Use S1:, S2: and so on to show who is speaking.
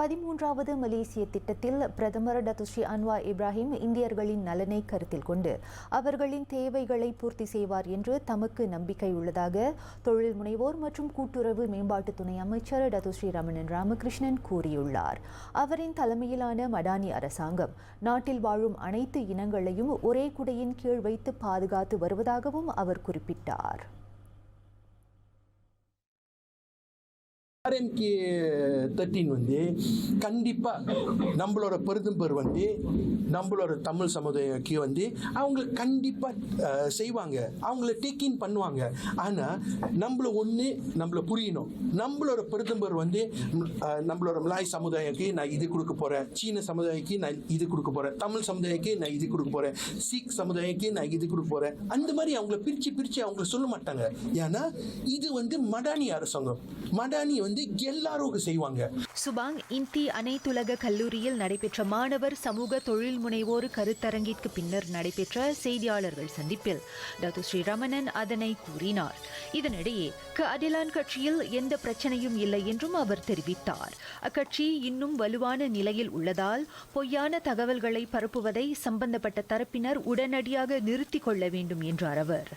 S1: பதிமூன்றாவது மலேசிய திட்டத்தில் பிரதமர் டத்துஸ்ரீ அன்வார் இப்ராஹிம் இந்தியர்களின் நலனை கருத்தில் கொண்டு அவர்களின் தேவைகளை பூர்த்தி செய்வார் என்று தமக்கு நம்பிக்கை உள்ளதாக தொழில் முனைவோர் மற்றும் கூட்டுறவு மேம்பாட்டு துணை அமைச்சர் டத்துஸ்ரீ ரமணன் ராமகிருஷ்ணன் கூறியுள்ளார். அவரின் தலைமையிலான மடானி அரசாங்கம் நாட்டில் வாழும் அனைத்து இனங்களையும் ஒரே குடையின் கீழ் வைத்து பாதுகாத்து வருவதாகவும் அவர் குறிப்பிட்டார்.
S2: ஆர்எம்கே தேர்ட்டின் வந்து கண்டிப்பாக நம்மளோட பெருந்தம்பர் வந்து நம்மளோட தமிழ் சமுதாயக்கு வந்து அவங்க கண்டிப்பாக செய்வாங்க. அவங்கள டேக் இன் பண்ணுவாங்க. ஆனால் நம்மள ஒன்று நம்மள புரியணும். நம்மளோட பெருந்தம்பர் வந்து நம்மளோட மலாய் சமுதாயக்கு நான் இது கொடுக்க போகிறேன் சீன சமுதாயக்கு நான் இது கொடுக்க போகிறேன் தமிழ் சமுதாயக்கு நான் இது கொடுக்க போகிறேன் சீக் சமுதாயக்கு நான் இது கொடுக்க போகிறேன் அந்த மாதிரி அவங்கள பிரித்து பிரித்து அவங்க சொல்ல மாட்டாங்க. ஏன்னா இது வந்து மடானி அரசாங்கம். மடானி வந்து எல்லாருக்கும் செய்வாங்க.
S1: சுபாங் இந்தி அனைத்துலக கல்லூரியில் நடைபெற்ற மாணவர் சமூக தொழில் முனைவோர் கருத்தரங்கிற்கு பின்னர் நடைபெற்ற செய்தியாளர்கள் சந்திப்பில் டாக்டர் ஸ்ரீ ரமணன் அதனை கூறினார். இதனிடையே க அடிலான் கட்சியில் எந்த பிரச்சனையும் இல்லை என்றும் அவர் தெரிவித்தார். அக்கட்சி இன்னும் வலுவான நிலையில் உள்ளதால் பொய்யான தகவல்களை பரப்புவதை சம்பந்தப்பட்ட தரப்பினர் உடனடியாக நிறுத்திக் கொள்ள வேண்டும் என்றார் அவர்.